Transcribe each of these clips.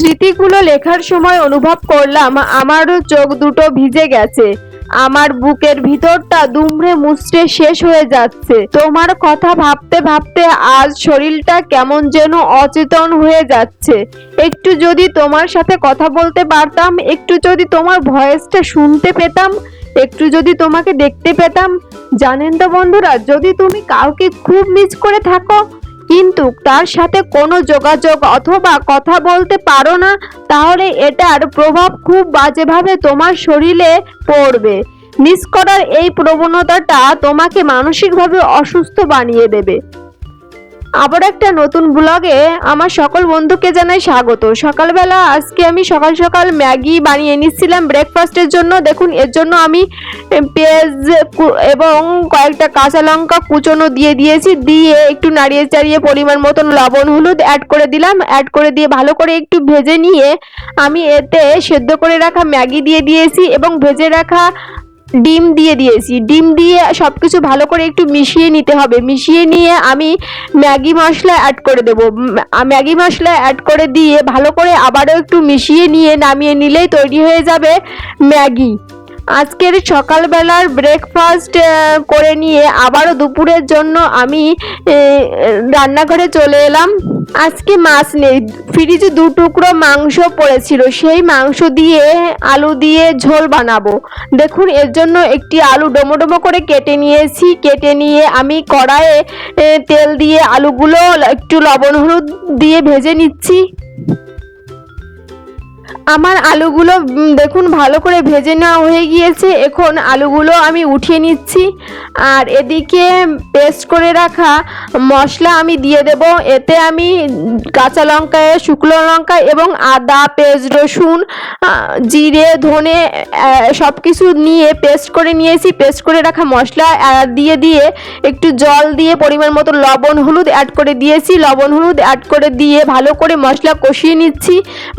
স্মৃতিগুলো লেখার সময় অনুভব করলাম আমারও চোখ দুটো ভিজে গেছে। আমার বুকের ভিতরটা দুমড়ে মুচড়ে শেষ হয়ে যাচ্ছে। তোমার কথা ভাবতে ভাবতে আজ শরীরটা কেমন যেন অচেতন হয়ে যাচ্ছে। একটু যদি তোমার সাথে কথা বলতে পারতাম, একটু যদি তোমার ভয়েসটা শুনতে পেতাম, একটু যদি তোমাকে দেখতে পেতাম। জানেন তো বন্ধুরা, যদি তুমি কাউকে খুব মিস করে থাকো কিন্তু তার সাথে কোনো যোগাযোগ অথবা কথা বলতে পারো না, তাহলে এটার প্রভাব খুব বাজেভাবে তোমার শরীরে পড়বে। মিস করার এই প্রবণতাটা তোমাকে মানসিকভাবে অসুস্থ বানিয়ে দেবে। আবার একটা নতুন ব্লগে আমার সকল বন্ধুকে জানাই স্বাগত। সকালবেলা আজকে আমি সকাল সকাল ম্যাগি বানিয়ে নিচ্ছিলাম ব্রেকফাস্টের জন্য। দেখুন, এর জন্য আমি পেঁয়াজ এবং কয়েকটা কাঁচা লঙ্কা কুচনো দিয়ে দিয়েছি। দিয়ে একটু নাড়িয়ে চাড়িয়ে পরিমাণ মতন লবণ, হলুদ অ্যাড করে দিলাম। অ্যাড করে দিয়ে ভালো করে একটু ভেজে নিয়ে আমি এতে সেদ্ধ করে রাখা ম্যাগি দিয়ে দিয়েছি এবং ভেজে রাখা ডিম দিয়ে দিয়েছি। ডিম দিয়ে সব কিছু ভালো করে একটু মিশিয়ে নিতে হবে। মিশিয়ে নিয়ে আমি ম্যাগি মশলা অ্যাড করে দেবো। ম্যাগি মশলা অ্যাড করে দিয়ে ভালো করে আবারও একটু মিশিয়ে নিয়ে নামিয়ে নিলেই তৈরি হয়ে যাবে ম্যাগি। আজকের সকালবেলার ব্রেকফাস্ট করে নিয়ে আবারও দুপুরের জন্য আমি রান্নাঘরে চলে এলাম। আজকে মাছ নেই। ফ্রিজে দু টুকরো মাংস পড়েছিল। সেই মাংস দিয়ে আলু দিয়ে ঝোল বানাবো। দেখুন, এর জন্য একটি আলু ডোমো ডোমো করে কেটে নিয়েছি। কেটে নিয়ে আমি কড়াইয়ে তেল দিয়ে আলুগুলো একটু লবণ হলুদ দিয়ে ভেজে নিচ্ছি। আমার আলুগুলো দেখুন, ভালো করে ভেজে নেওয়া হয়ে গিয়েছে। এখন আলুগুলো আমি উঠিয়ে নিচ্ছি। আর এদিকে পেস্ট করে রাখা মশলা আমি দিয়ে দেব। এতে আমি কাঁচা লঙ্কা, শুকনো লঙ্কা এবং আদা, পেঁয়াজ, রসুন জিরে, ধনে সব কিছু নিয়ে পেস্ট করে নিয়েছি। পেস্ট করে রাখা মশলা দিয়ে দিয়ে একটু জল দিয়ে পরিমাণ মতো লবণ, হলুদ অ্যাড করে দিয়েছি। লবণ, হলুদ অ্যাড করে দিয়ে ভালো করে মশলা কষিয়ে নিচ্ছি।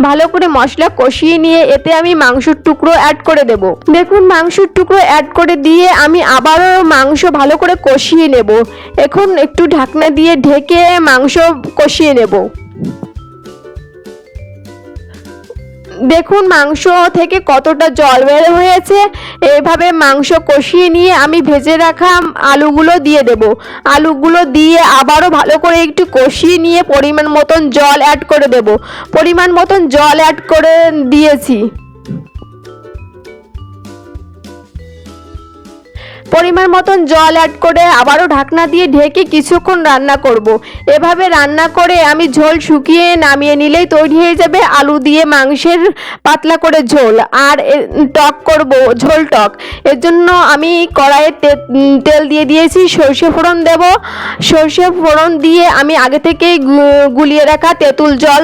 ভালো করে মশলা কষিয়ে নিয়ে এতে আমি মাংসর টুকরো অ্যাড করে দেব। দেখুন, মাংসর টুকরো অ্যাড করে দিয়ে আমি আবারও মাংস ভালো করে কষিয়ে নেব। এখন একটু ঢাকনা দিয়ে ঢেকে মাংস কষিয়ে নেব। দেখুন মাংস থেকে কতটা জল বের হয়েছে। এভাবে মাংস কষিয়ে নিয়ে আমি ভেজে রাখা আলুগুলো দিয়ে দেব। আলুগুলো দিয়ে আবারও ভালো করে একটু কষিয়ে নিয়ে পরিমাণ মতন জল অ্যাড করে দেব। পরিমাণ মতন জল অ্যাড করে দিয়েছি। পরিমাণ মতন জল অ্যাড করে আবারও ঢাকনা দিয়ে ঢেকে কিছুক্ষণ রান্না করব। এভাবে রান্না করে আমি ঝোল শুকিয়ে নামিয়ে নিলেই তৈরি হয়ে যাবে আলু দিয়ে মাংসের পাতলা করে ঝোল। আর টক করব, ঝোল টক। এর জন্য আমি কড়াইয়ে তেল দিয়ে দিয়েছি, সর্ষে ফোড়ন দেব। সর্ষে ফোড়ন দিয়ে আমি আগে থেকেই গুলিয়ে রাখা তেঁতুল জল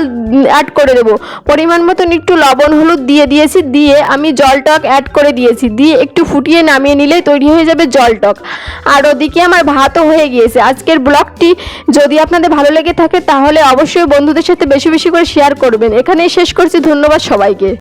অ্যাড করে দেব। পরিমাণ মতন একটু লবণ, হলুদ দিয়ে দিয়েছি, দিয়ে আমি জল টক অ্যাড করে দিয়েছি। দিয়ে একটু ফুটিয়ে নামিয়ে নিলেই তৈরি হয়ে যাবে জল টক। আর ওদিকে আমার ভাতও হয়ে গিয়েছে। আজকের ব্লগটি যদি আপনাদের ভালো লেগে থাকে, তাহলে অবশ্যই বন্ধুদের সাথে বেশি বেশি করে শেয়ার করবেন। এখানেই শেষ করছি। ধন্যবাদ সবাইকে।